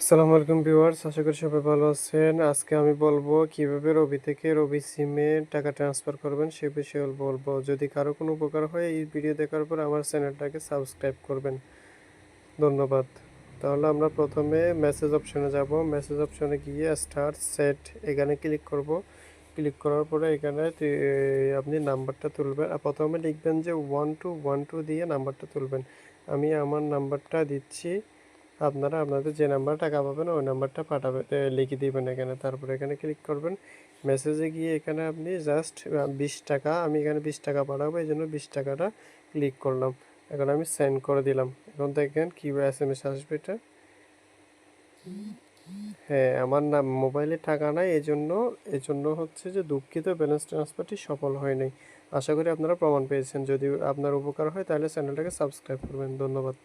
আসসালামু আলাইকুম ভিউয়ার্স, আশা করি সবাই ভালো আছেন। আজকে আমি বলব কীভাবে রবি থেকে রবি সিমে টাকা ট্রান্সফার করবেন সে বিষয়ে বলব। যদি কারও কোনো উপকার হয় এই ভিডিও দেখার পর আমার চ্যানেলটাকে সাবস্ক্রাইব করবেন। ধন্যবাদ। তাহলে আমরা প্রথমে মেসেজ অপশনে যাব। মেসেজ অপশনে গিয়ে স্টার সেট এখানে ক্লিক করব। ক্লিক করার পরে এখানে আপনি নাম্বারটা তুলবেন। আর প্রথমে লিখবেন যে ওয়ান টু ওয়ান টু দিয়ে নাম্বারটা তুলবেন। আমি আমার নাম্বারটা দিচ্ছি। আপনারা আপনাদের যে নাম্বার টাকা পাবেন, ওই নাম্বারটা পাঠাবে লিখে দিবেন এখানে। তারপরে এখানে ক্লিক করবেন। মেসেজে গিয়ে এখানে আপনি জাস্ট বিশ টাকা, আমি এখানে বিশ টাকা পাঠাবো, এই জন্য বিশ টাকাটা ক্লিক করলাম। এখন আমি সেন্ড করে দিলাম। এখন দেখেন কীভাবে এস এম এস আসবে এটা। হ্যাঁ আমার নাম মোবাইলে টাকা নাই এই জন্য এই জন্য হচ্ছে যে দুঃখিত ব্যালেন্স ট্রান্সফারটি সফল হয় নাই আশা করি আপনারা প্রমাণ পেয়েছেন। যদি আপনার উপকার হয়, তাহলে চ্যানেলটাকে সাবস্ক্রাইব করবেন। ধন্যবাদ।